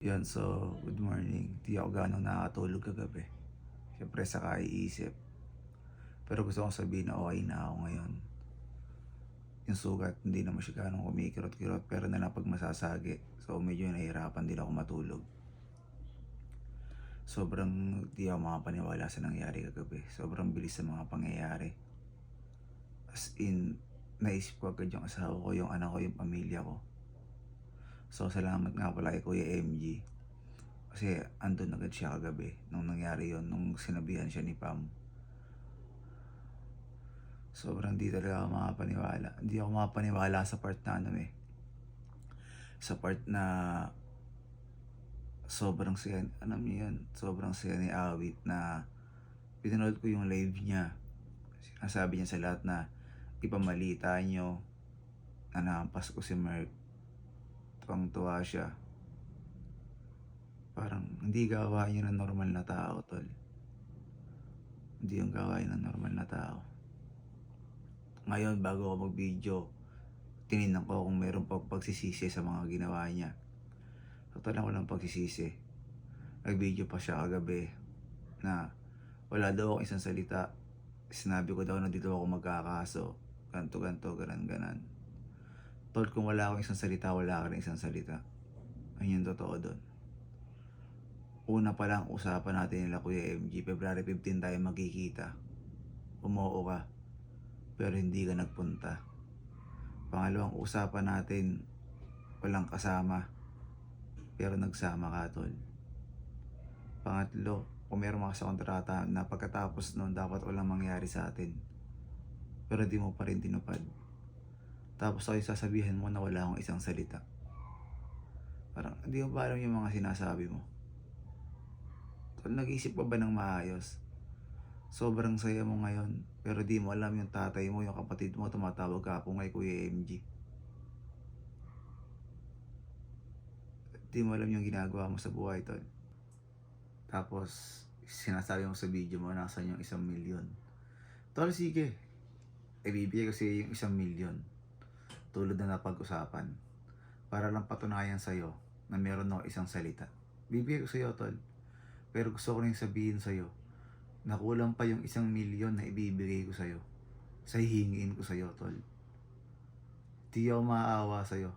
Yan, so, good morning. Di ako gano'ng nakakatulog kagabi. Siyempre sa kaiisip. Pero gusto kong sabihin na okay na ako ngayon. Yung sugat, hindi naman siya gano'ng kumikirot-kirot, pero na lang masasagi. So, medyo nahihirapan din ako matulog. Sobrang di ako makapaniwala sa nangyari kagabi. Sobrang bilis sa mga pangyayari. As in, naisip ko agad yung asawa ko, yung anak ko, yung pamilya ko. So, salamat nga pala kay Kuya MG. Kasi andun agad siya kagabi nung nangyari yon nung sinabihan siya ni Pam. Sobrang di talaga ako makapaniwala. Hindi ako makapaniwala sa part na ano eh. Sa part na sobrang saya, alam niyo yun, sobrang saya ni Awit na pinanood ko yung live niya. Sinasabi niya sa lahat na ipamalita niyo na nakampas ko si Merk tuwang tuwa siya. Parang hindi gawain yun ng normal na tao, tol. Hindi yung gawain ng normal na tao. Ngayon, bago ako mag-video, tinignan ko kung meron pa pagsisisi sa mga ginawa niya. Total ako ng pagsisisi. Nag-video pa siya kagabi na wala daw akong isang salita. Sinabi ko daw na dito ako magkakaso. Ganto, ganto, ganan, ganan. Tol, kung wala akong isang salita, wala ka rin isang salita. Ayun yung totoo doon. Una pa lang, usapan natin nila Kuya MG, February 15 tayo magkikita. Umuo ka, pero hindi ka nagpunta. Pangalawang usapan natin, walang kasama, pero nagsama ka, Tol. Pangatlo, kung meron mga sa kontrata na pagkatapos noon dapat walang mangyari sa atin. Pero di mo pa rin tinupad. Tapos ay sasabihin mo na wala akong isang salita. Parang, hindi mo ba alam yung mga sinasabi mo? Tol, nag-isip pa ba ng maayos? Sobrang saya mo ngayon, pero di mo alam yung tatay mo, yung kapatid mo, tumatawag ka po kay Kuya MG. Di mo alam yung ginagawa mo sa buhay, Tol. Tapos, sinasabi mo sa video mo, nasan yung isang milyon. Tol, sige. Ibibigay ko sa yung isang milyon tulad na napag-usapan para lang patunayan sa'yo na meron ako isang salita. Bibigay ko sa'yo, tol. Pero gusto ko rin sabihin sa'yo na kulang pa yung isang milyon na ibibigay ko sa'yo. Sa hihingiin ko sa'yo, tol. Di ako maaawa sa'yo.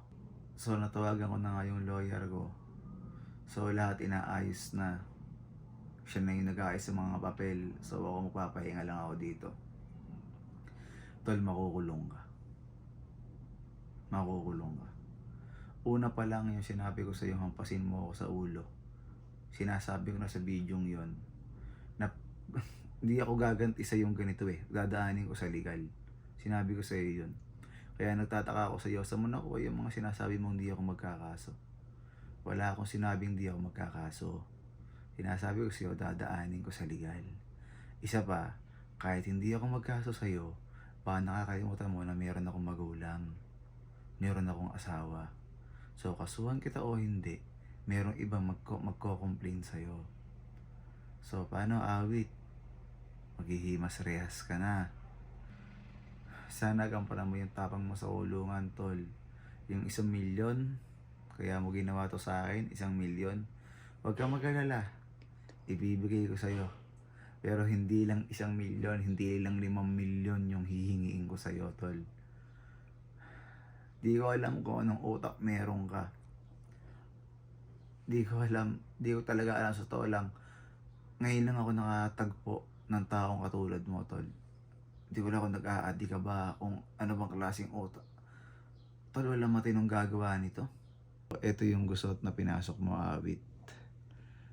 So, natawagan ko na nga yung lawyer ko. So, lahat inaayos na. Siya na yung nag-aayos sa mga papel. So, ako magpapahinga lang ako dito. Tol, makukulong ka makukulong ka. Una pa lang yung sinabi ko sa iyo, hampasin mo ako sa ulo. Sinasabi ko na sa video yon na hindi ako gaganti sa yung ganito eh. Dadaanin ko sa legal. Sinabi ko sa iyo yun. Kaya nagtataka ako sa iyo, sa muna ko yung mga sinasabi mong hindi ako magkakaso. Wala akong sinabing hindi ako magkakaso. Sinasabi ko sa iyo, dadaanin ko sa legal. Isa pa, kahit hindi ako magkaso sa iyo, baka nakakalimutan mo na meron akong magulang meron akong asawa. So, kasuhan kita o hindi, merong ibang magko magko-complain sa'yo. So, paano awit? Maghihimas rehas ka na. Sana gampanan mo yung tapang mo sa ulungan, tol. Yung isang milyon, kaya mo ginawa to sa akin, isang milyon. Huwag kang mag-alala. Ibibigay ko sa'yo. Pero hindi lang isang milyon, hindi lang limang milyon yung hihingiin ko sa'yo, tol. Di ko alam kung anong utak meron ka. Di ko alam, di ko talaga alam sa totoo lang. Ngayon lang ako nakatagpo ng taong katulad mo, tol. Di ko lang kung nag-aadi ka ba, kung ano bang klaseng utak. Tol, wala matinong gagawa nito. Ito yung gusot na pinasok mo, awit.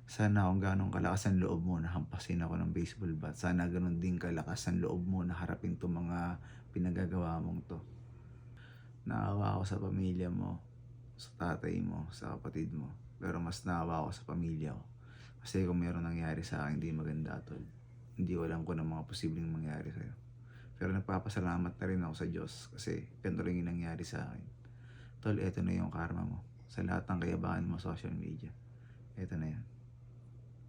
Sana kung ganong kalakas ang loob mo na hampasin ako ng baseball bat. Sana ganun din kalakas ang loob mo na harapin to mga pinagagawa mong to naawa ako sa pamilya mo, sa tatay mo, sa kapatid mo. Pero mas naawa ako sa pamilya ko. Kasi kung meron nangyari sa akin, hindi maganda tol. Hindi ko alam kung ano mga posibleng mangyari sa'yo. Pero nagpapasalamat na rin ako sa Diyos kasi ganito rin yung nangyari sa akin. Tol, eto na yung karma mo. Sa lahat ng kayabangan mo sa social media. Eto na yan.